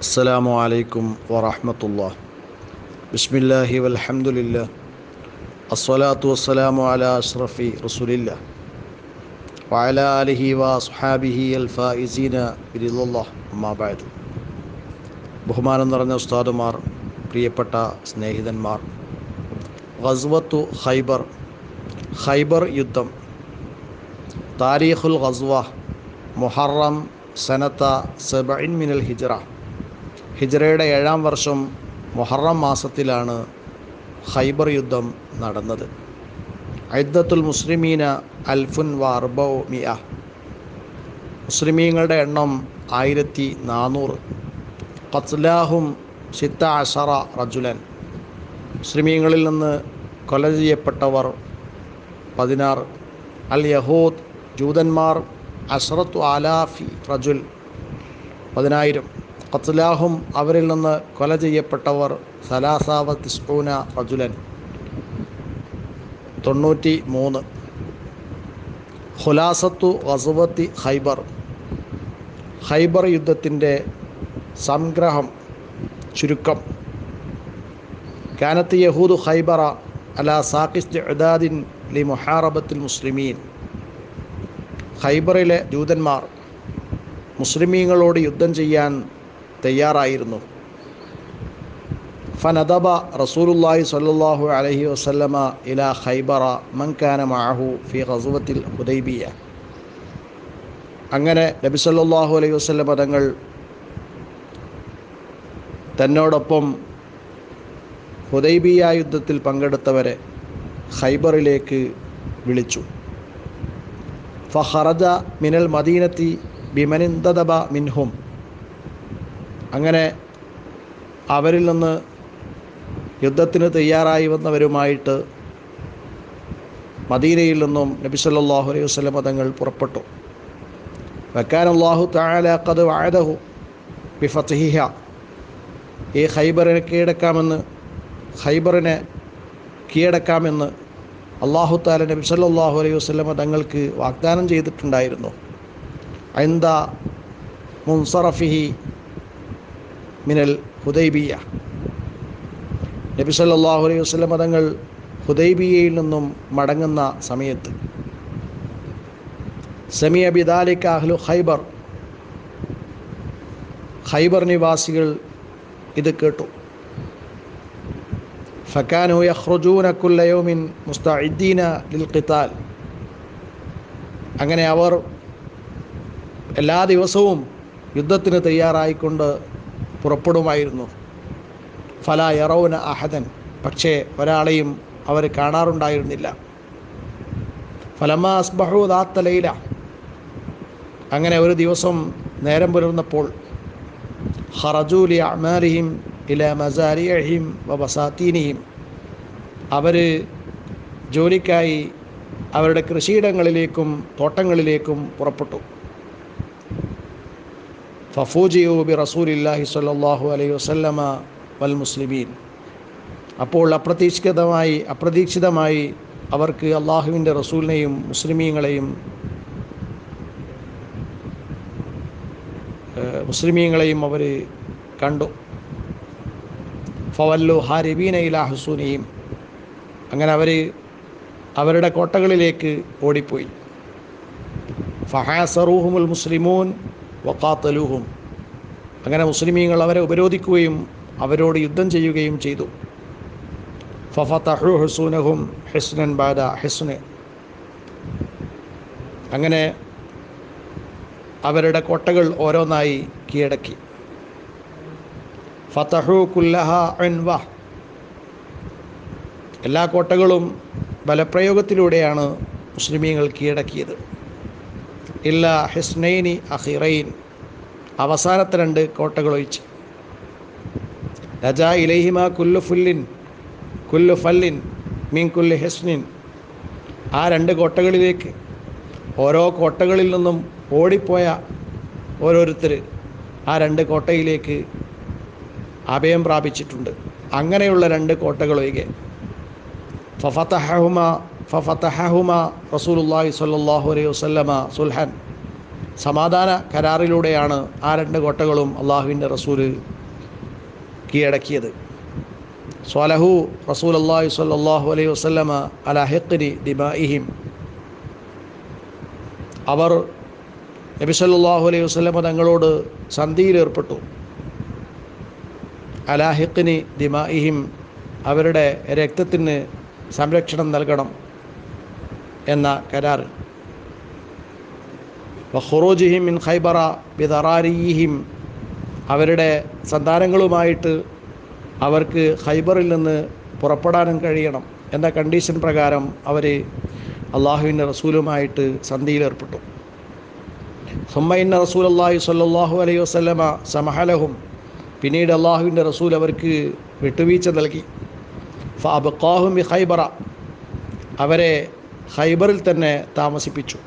السلام عليكم ورحمة الله بسم الله والحمد لله الصلاة والسلام على أشرف رسول الله وعلى آله وأصحابه الفائزين برضا الله أما بعد ബഹുമാനം നിറഞ്ഞ ഉസ്താദുമാർ പ്രിയപ്പെട്ട സ്നേഹിതന്മാർ ഗസ്വത്തു ഖൈബർ ഖൈബർ യുദ്ധം താരീഖുൽ ഗസ്വ മുഹറം സനത്ത സെബൈൻ മിനൽ ഹിജ്റ ഹിജ്റയുടെ ഏഴാം വർഷം മുഹറം മാസത്തിലാണ് ഹൈബർ യുദ്ധം നടന്നത്. ഐദ്ദത്തുൽ മുസ്ലിമീന അൽഫുൻ വ അർബൗ മിയ മുസ്ലിമീങ്ങളുടെ എണ്ണം ആയിരത്തി നാനൂറ്. ഖത്ലാഹും സിത്ത അഷറ റജുലൻ. മുസ്ലിമീങ്ങളിൽ നിന്ന് കൊല ചെയ്യപ്പെട്ടവർ പതിനാറ്. അൽ യഹൂദ് ജൂതന്മാർ അഷറത്തു ആലാഫി റജുൽ പതിനായിരം. ഖത്ലാഹും അവരിൽ നിന്ന് കൊല ചെയ്യപ്പെട്ടവർ സലാസാവ തിസ്കൂന റജുലൻ. തൊണ്ണൂറ്റി മൂന്ന് ഹുലാസത്തു വസുവത്തി ഖൈബർ. ഖൈബർ യുദ്ധത്തിന്റെ സംഗ്രഹം ചുരുക്കം. കാനത്ത് യഹൂദ് ഖൈബറ അല സാക്കിസ് ഇദാദിൻ ലി മുഹാറബത്തിൽ മുസ്ലിമീൻ. ഖൈബറിലെ ജൂതന്മാർ മുസ്ലിമീങ്ങളോട് യുദ്ധം ചെയ്യാൻ തയ്യാറായിരുന്നു. ഫനദബ റസൂലുല്ലാഹി സ്വല്ലല്ലാഹു അലൈഹി വസല്ലമ ഇല ഖൈബറ മൻകാന മഅഹു ഫി ഹസുവത്തിൽ ഹുദൈബിയ. അങ്ങനെ നബി സ്വല്ലല്ലാഹു അലൈഹി വസല്ലമ തങ്ങൾ തന്നോടൊപ്പം ഹുദൈബിയ യുദ്ധത്തിൽ പങ്കെടുത്തവരെ ഖൈബറിലേക്ക് വിളിച്ചു. ഫഹറജ മിനൽ മദീനത്തി ബിമനിന്തദബ മിൻഹും അങ്ങനെ അവരിൽ നിന്ന് യുദ്ധത്തിന് തയ്യാറായി വന്നവരുമായിട്ട് മദീനയിൽ നിന്നും നബി സല്ലല്ലാഹു അലൈഹി വസ്ലം മതങ്ങൾ പുറപ്പെട്ടു. വക്കാൻ അള്ളാഹു തആല ഖദ് ബിഫത്തിഹിഹ ഈ ഖൈബറിനെ കീഴടക്കാമെന്ന് ഖൈബറിനെ കീഴടക്കാമെന്ന് അള്ളാഹു താല നബി സല്ലല്ലാഹു അലൈഹി വസല്ലമ തങ്ങൾക്ക് വാഗ്ദാനം ചെയ്തിട്ടുണ്ടായിരുന്നു. ഐന്ദ മുൻസറഫിഹി മിനൽ ഹുദൈബിയ. നബി സല്ലല്ലാഹു അലൈഹി വസ്ലം തങ്ങൾ ഹുദൈബിയയിൽ നിന്നും മടങ്ങുന്ന സമയത്ത് സെമിയ അബിദാലിക് അഹ്ലു ഹൈബർ ഹൈബർ നിവാസികൾ ഇത് കേട്ടു. ഫക്കാനു യഹ്റുജൂന കുല്ല യൗമിൻ മുസ്തഇദ്ദീന ലിൽ ഖിതാൽ. അങ്ങനെ അവർ എല്ലാ ദിവസവും യുദ്ധത്തിന് തയ്യാറായിക്കൊണ്ട് പുറപ്പെടുമായിരുന്നു. ഫല യറൗന അഹദൻ. പക്ഷേ ഒരാളെയും അവർ കാണാറുണ്ടായിരുന്നില്ല. ഫലമ അസ്ബഹു ദാത്തലയില അങ്ങനെ ഒരു ദിവസം നേരം പുലർന്നപ്പോൾ ഹറജൂലി അമാലിഹിം ഇല മസാരിയഹിം വസാത്തീനിയും അവർ ജോലിക്കായി അവരുടെ കൃഷിയിടങ്ങളിലേക്കും തോട്ടങ്ങളിലേക്കും പുറപ്പെട്ടു. ഫഫൂജിയു ബി റസൂലില്ലാഹി സ്വല്ലാഹു അലൈഹി വസല്ലമ വൽ മുസ്ലിമീൻ. അപ്പോൾ അപ്രതീക്ഷിതമായി അപ്രതീക്ഷിതമായി അവർക്ക് അള്ളാഹുവിന്റെ റസൂലിനെയും മുസ്ലിമീങ്ങളെയും മുസ്ലിമീങ്ങളെയും അവർ കണ്ടു. ഫവല്ലു ഹാരിബീന ഇലാ ഹുസൂനെയും. അങ്ങനെ അവർ അവരുടെ കോട്ടകളിലേക്ക് ഓടിപ്പോയി. ഫഹാസറൂഹുമുൽ മുസ്ലിമൂൻ വക്കാത്തലൂഹും അങ്ങനെ മുസ്ലിമീങ്ങൾ അവരെ ഉപരോധിക്കുകയും അവരോട് യുദ്ധം ചെയ്യുകയും ചെയ്തു. ഫഫത്തഹു ഹുസൂനഹും ഹിസ്നൻ ബാദ ഹെസ്ന്. അങ്ങനെ അവരുടെ കോട്ടകൾ ഓരോന്നായി കീഴടക്കി. ഫതഹു കുല്ലഹ അൻവ. എല്ലാ കോട്ടകളും ബലപ്രയോഗത്തിലൂടെയാണ് മുസ്ലിമീങ്ങൾ കീഴടക്കിയത്. ഇല്ല ഹിസ്നൈനി അഹിറൈൻ അവസാനത്തെ രണ്ട് കോട്ടകൾ ഒഴിച്ച്. രജാ ഇലഹിമ കുല്ലു ഫുല്ലിൻ കുല്ലു ഫല്ലിൻ മീൻ കുല്ലു ഹിസ്നിൻ. ആ രണ്ട് കോട്ടകളിലേക്ക് ഓരോ കോട്ടകളിൽ നിന്നും ഓടിപ്പോയ ഓരോരുത്തർ ആ രണ്ട് കോട്ടയിലേക്ക് അഭയം പ്രാപിച്ചിട്ടുണ്ട്. അങ്ങനെയുള്ള രണ്ട് കോട്ടകൾ ഒഴികെ. ഫഫത്തഹുമ ഫഫത്തഹുമ റസൂലുല്ലാഹി സ്വല്ലല്ലാഹു അലൈഹി വസല്ലമ സുൽഹൻ. സമാധാന കരാറിലൂടെയാണ് ആ രണ്ട് കോട്ടകളും അള്ളാഹുവിന്റെ റസൂൽ കീഴടക്കിയത്. സ്വലഹു റസൂൽ സ്വല്ലല്ലാഹു അലൈഹി വസല്ലമ അലഹിഖിനി ദിമാഇഹിം. അവർ നബി സല്ലല്ലാഹു അലൈഹി വസല്ലമ തങ്ങളോട് സന്ധിയിലേർപ്പെട്ടു. അലാഹിഖിനി ദിമാഇഹിം അവരുടെ രക്തത്തിന് സംരക്ഷണം നൽകണം. എന്ന കരാർ. വഖുറൂജിഹിം ഇൻ ഖൈബറ ബിദറാരിഹിം അവരുടെ സന്താനങ്ങളുമായിട്ട് അവർക്ക് ഖൈബറിൽ നിന്ന് പുറപ്പെടാനും കഴിയണം എന്ന കണ്ടീഷൻ പ്രകാരം അവർ അള്ളാഹുവിന്റെ റസൂലുമായിട്ട് സന്ധിയിലേർപ്പെട്ടു സുമ്മയിന്ന റസൂൽ അള്ളാഹി സല്ലാഹു അലൈഹി വസല്ലമ സമഹലഹും. പിന്നീട് അള്ളാഹുവിന്റെ റസൂൽ അവർക്ക് വിട്ടുവീഴ്ച നൽകി. ഫാബ് ബി ഖൈബറ. അവരെ ഖൈബറിൽ തന്നെ താമസിപ്പിച്ചു.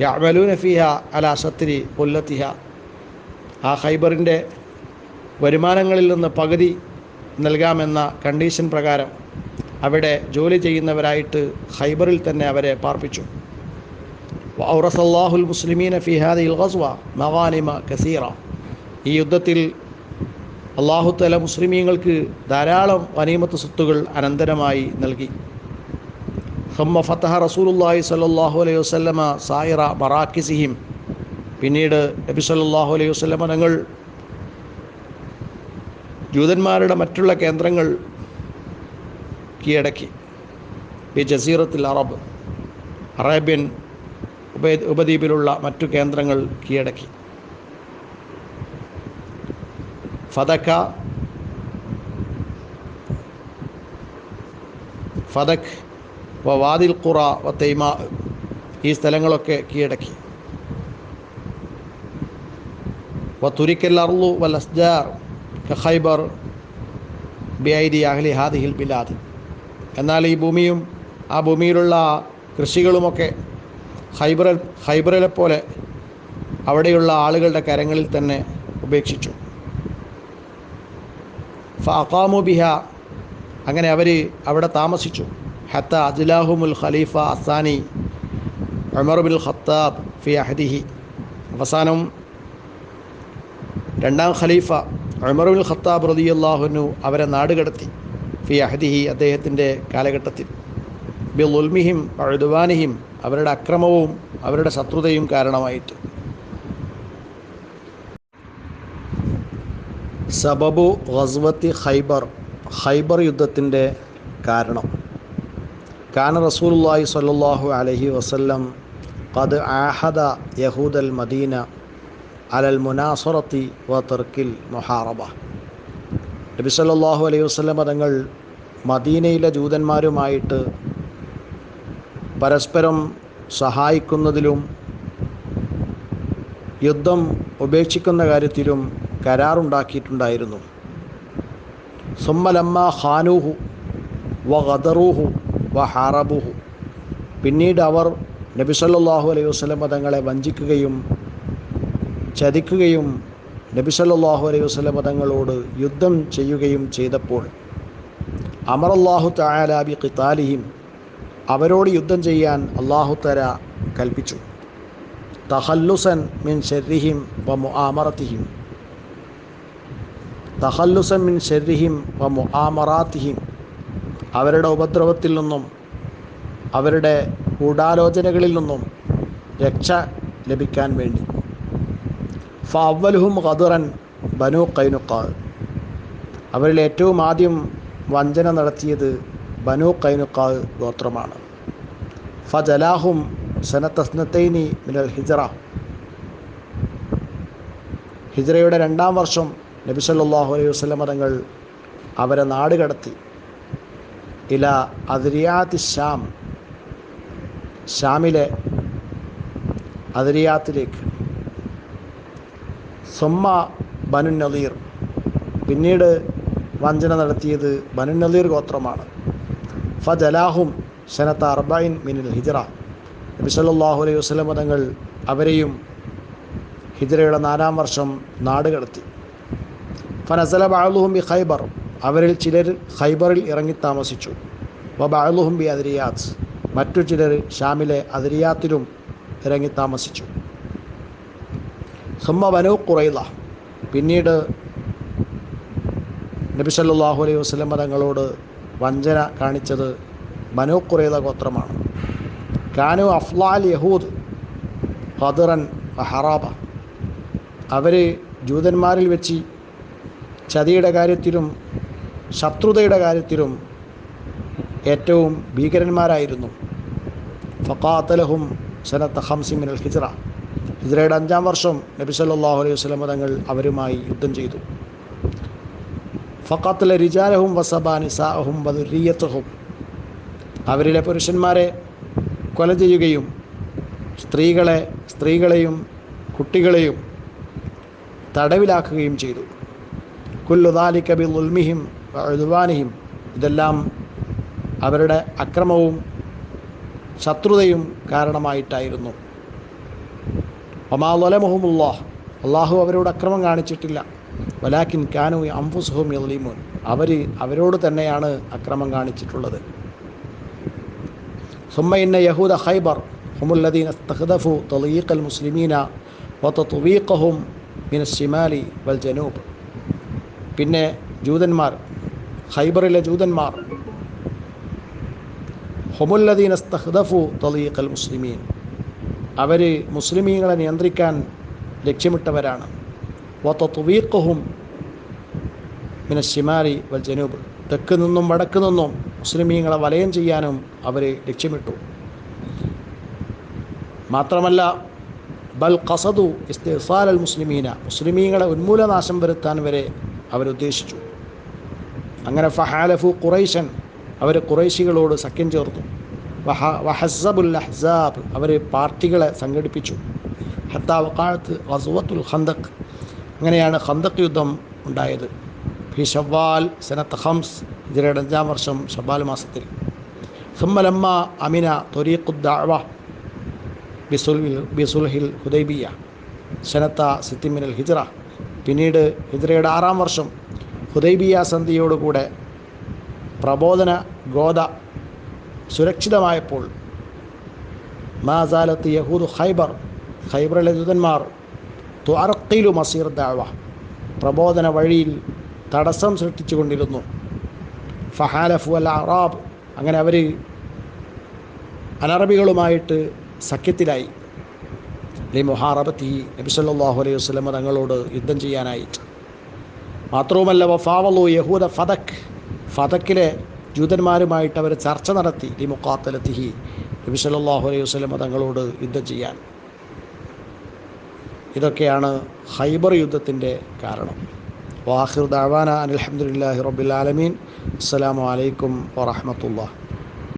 യാമലു നഫീഹ അല സത്രി കൊല്ലത്തിഹ ആ ഹൈബറിന്റെ വരുമാനങ്ങളിൽ നിന്ന് പകുതി നൽകാമെന്ന കണ്ടീഷൻ പ്രകാരം അവിടെ ജോലി ചെയ്യുന്നവരായിട്ട് ഹൈബറിൽ തന്നെ അവരെ പാർപ്പിച്ചു. ഔറസല്ലാഹുൽ മുസ്ലിമീൻ ഫിഹാദ് ഇൽഹസ്വ മവാനിമ കസീറ. ഈ യുദ്ധത്തിൽ അള്ളാഹുത്തല മുസ്ലിമീങ്ങൾക്ക് ധാരാളം വനീമത്ത് സ്വത്തുകൾ അനന്തരമായി നൽകി. ഹമ്മ ഫത്തഹ റസൂലുല്ലാഹി സല്ലാഹു അലൈഹി വസ്ലമ സായിറ മറാക്കിസിഹിം പിന്നീട് നബി സല്ലാഹു അലൈഹി വസ്ലമ തങ്ങൾ ജൂതന്മാരുടെ മറ്റുള്ള കേന്ദ്രങ്ങൾ കീഴടക്കി. ഈ ജസീറത്തിൽ അറബ് അറേബ്യൻ ഉപ ഉപദ്വീപിലുള്ള മറ്റു കേന്ദ്രങ്ങൾ കീഴടക്കി. ഫതക്ക ഫതക് വാദിൽ ഖുറ വ തൈമ ഈ സ്ഥലങ്ങളൊക്കെ കീഴടക്കി. തുരിക്കൽ അർലു വൽ അസ്ജാർ ഖൈബർ ബിഐദി അഹ്ലി ഹാദിഹിൽ ബിലാദ്. എന്നാൽ ഈ ഭൂമിയും ആ ഭൂമിയിലുള്ള കൃഷികളുമൊക്കെ ഹൈബർ ഹൈബറിലെ പോലെ അവിടെയുള്ള ആളുകളുടെ കരങ്ങളിൽ തന്നെ ഉപേക്ഷിച്ചു. ഫാഖാമു ബിഹ അങ്ങനെ അവർ അവിടെ താമസിച്ചു. ഹത്ത അജ്ലാഹുമുൽ ഖലീഫ അസാനി ഉമർ ബിൽ ഖത്താബ് ഫി അഹദിഹി അവസാനം രണ്ടാം ഖലീഫ ഉമർ ബിൽ ഖത്താബ് റതിയല്ലാഹുനു അവരെ നാടുകടത്തി ഫി അഹദിഹി അദ്ദേഹത്തിന്റെ കാലഘട്ടത്തിൽ. ബിൽ ഉൽമിഹിം അഴുതുവാനിഹിം അവരുടെ അക്രമവും അവരുടെ ശത്രുതയും കാരണമായിട്ട്. സബബു ഗസ്വത്തി ഖൈബർ ഖൈബർ യുദ്ധത്തിന്റെ കാരണം. കാന റസൂലുള്ളാഹി സ്വല്ലല്ലാഹു അലൈഹി വസല്ലം ഖദ് ആഹദ യഹൂദൽ മദീന അലൽ മുനാസറത്തി വ തെർക്കിൽ മൊഹാറബ നബി സല്ലാഹു അലൈഹി വസല്ലം തങ്ങൾ മദീനയിലെ ജൂതന്മാരുമായിട്ട് പരസ്പരം സഹായിക്കുന്നതിലും യുദ്ധം ഉപേക്ഷിക്കുന്ന കാര്യത്തിലും കരാറുണ്ടാക്കിയിട്ടുണ്ടായിരുന്നു. സുമ്മലമ്മ ഖാനൂഹു വ ഖദറൂഹു വ ഹാറബുഹു പിന്നീട് അവർ നബി സല്ലല്ലാഹു അലൈഹി വസല്ലമ തങ്ങളെ വഞ്ചിക്കുകയും ചതിക്കുകയും നബി സല്ലല്ലാഹു അലൈഹി വസല്ലമ തങ്ങളോട് യുദ്ധം ചെയ്യുകയും ചെയ്തപ്പോൾ അമറല്ലാഹു തആല ബി ഖിതാലിഹിം അവരോട് യുദ്ധം ചെയ്യാൻ അള്ളാഹു തര കൽപ്പിച്ചു. തഹല്ലുസൻ മിൻ ഷെറിഹിം വ മുആമറത്തിഹിം. തഹല്ലുസൻ മിൻ ഷെറിഹിം വ മുആമറാത്തിഹിം. അവരുടെ ഉപദ്രവത്തിൽ നിന്നും അവരുടെ ഗൂഢാലോചനകളിൽ നിന്നും രക്ഷ ലഭിക്കാൻ വേണ്ടി. ഫവലുഹും ഖദുറൻ ബനു കൈനുക്കാ അവരിൽ ഏറ്റവും ആദ്യം വഞ്ചന നടത്തിയത് ബനു കൈനുക്കാ ഗോത്രമാണ്. ഫജലാഹും സനത്തസ്നത്തൈനി മിനൽ ഹിജറ. ഹിജറയുടെ രണ്ടാം വർഷം നബിസല്ലാഹു അലൈഹി വസല്ലം തങ്ങൾ അവരെ നാട് കടത്തി ഇല അതിരിയാത്ത് ഷാം ഷാമിലെ അതിരിയാത്തിലേക്ക്. സൊമ്മ ബനു നദീർ. പിന്നീട് വഞ്ചന നടത്തിയത് ബനു നദീർ ഗോത്രമാണ്. ഫജലാഹും സനത്ത അർബൈൻ മിനിൽ ഹിജറ. നബി സല്ലല്ലാഹു അലൈഹി വസല്ലം തങ്ങൾ അവരെയും ഹിജറയുടെ നാലാം വർഷം നാട് കടത്തി ഫനസല ബാളുഹും ബി ഖൈബർ. അവരിൽ ചിലർ ഖൈബറിൽ ഇറങ്ങി താമസിച്ചു. വ ബാളുഹും ബി അതിരിയാത്ത് മറ്റു ചിലർ ഷാമിലെ അതിരിയാത്തിലും ഇറങ്ങി താമസിച്ചു. സുമ്മ വനു കുറയില്ല പിന്നീട് നബി സല്ലാഹു അലൈഹി വസ്ലം തങ്ങളോട് വഞ്ചന കാണിച്ചത് ബനു കുറയില ഗോത്രമാണ്. കാനു അഫ്ലാൽ യഹൂദ് ഹദറൻ ഹറാബ അവർ ജൂതന്മാരിൽ വെച്ച് ചതിയുടെ കാര്യത്തിലും ശത്രുതയുടെ കാര്യത്തിലും ഏറ്റവും ഭീകരന്മാരായിരുന്നു. ഫക്കാത്തലഹും സനത്ത് ഹംസിമിൻ അൽ ഹിജ്റ. ഹിജ്റയുടെ അഞ്ചാം വർഷം നബി സല്ലാഹു അലൈഹി വസല്ലം തങ്ങൾ അവരുമായി യുദ്ധം ചെയ്തു. ഫക്കാത്തല റിജാലഹും വസബാനിസാഹും നിസാഹും അവരിലെ പുരുഷന്മാരെ കൊല ചെയ്യുകയും സ്ത്രീകളെ സ്ത്രീകളെയും കുട്ടികളെയും തടവിലാക്കുകയും ചെയ്തു. കുല്ലുദാലിക്കബി ഉൽമിഹിം എഴുതുവാനയും ഇതെല്ലാം അവരുടെ അക്രമവും ശത്രുതയും കാരണമായിട്ടായിരുന്നു. ഒമാലമുഹമുല്ലാ അള്ളാഹു അവരോട് അക്രമം കാണിച്ചിട്ടില്ല. വലാക്കിൻ കാനു അംഫുസുഹും യലീമോൻ അവർ അവരോട് തന്നെയാണ് അക്രമം കാണിച്ചിട്ടുള്ളത്. സുമ്മയിന്ന യഹൂദ ഹൈബർ ഹുമുല്ലദീൻ അസ്തഹദഫു തൊലീഖൽ മുസ്ലിമീന വത്തുവീഖഹും മിനസ് ഷിമാലി വൽ ജനൂബ്. പിന്നെ ജൂതന്മാർ ഖൈബറിലെ ജൂതന്മാർ. ഹുമുല്ലദീൻ തലീഖൽ മുസ്ലിമീൻ. അവർ മുസ്ലിമീങ്ങളെ നിയന്ത്രിക്കാൻ ലക്ഷ്യമിട്ടവരാണ്. വത്തവീഖും പിന്നെ ഷിമാരി വൽ ജനൂബ്. തെക്ക് നിന്നും വടക്ക് നിന്നും മുസ്ലിമീങ്ങളെ വലയം ചെയ്യാനും അവർ ലക്ഷ്യമിട്ടു. മാത്രമല്ല ബൽ ഖസദു ഇസ്തിസാൽ അൽ മുസ്ലിമീന. മുസ്ലിമീങ്ങളെ ഉന്മൂലനാശം വരുത്താൻ വരെ അവരുദ്ദേശിച്ചു. അങ്ങനെ ഫഹാലഫു ഖുറൈശൻ അവർ ഖുറൈശികളോട് സഖ്യം ചേർത്തു. വഹ വഹസബുൽ അഹ്സാബ് അവർ പാർട്ടികളെ സംഘടിപ്പിച്ചു. ഹത്താ വക്കാലത്ത് വസുവത്തുൽ ഖന്തക് അങ്ങനെയാണ് ഖന്തക് യുദ്ധം ഉണ്ടായത്. ഫി ഷവ്വാൽ സനത്ത് ഹംസ് ഇതിരുടെ അഞ്ചാം വർഷം ഷവ്വാൽ മാസത്തിൽ. സുമ്മലമ്മ അമിന തൊരീഖുദ്ദാവ ബിസുൽ ബിസുൽഹിൽ ഹുദൈബിയ സനത്ത സിത്തിമിനൽ ഹിജ്റ. പിന്നീട് ഹിജ്റയുടെ ആറാം വർഷം ഹുദൈബിയ സന്ധിയോടുകൂടെ പ്രബോധന ഗോദ സുരക്ഷിതമായപ്പോൾ മാസാലത്ത് യഹൂദ് ഹൈബർ ഹൈബറിലെ ദൂതന്മാർ ത്വാറക്കയിലു മസീർ ദാവ പ്രബോധന വഴിയിൽ തടസ്സം സൃഷ്ടിച്ചുകൊണ്ടിരുന്നു. ഫഹാലഫു അൽ അറാബ് അങ്ങനെ അവർ അനറബികളുമായിട്ട് സഖ്യത്തിലായി. ലി മുഹാറബത്തി നബി സല്ലല്ലാഹു അലൈഹി വസ്ലമ തങ്ങളോട് യുദ്ധം ചെയ്യാനായിട്ട്. മാത്രവുമല്ല വഫാവലു യഹൂദ ഫതക്. ഫതക്കിലെ ജൂതന്മാരുമായിട്ട് അവർ ചർച്ച നടത്തി ലി മുക്കാത്തലത്തിഹി നബി സല്ലല്ലാഹു അലൈഹി വസ്ലമ തങ്ങളോട് യുദ്ധം ചെയ്യാൻ. ഇതൊക്കെയാണ് ഹൈബർ യുദ്ധത്തിന്റെ കാരണം. വാഹിർ ദാവാന അനിൽഹമുല്ലാഹി റബ്ബിൽ ആലമീൻ. അസ്സലാമു അലൈക്കും വറഹമത്തുള്ള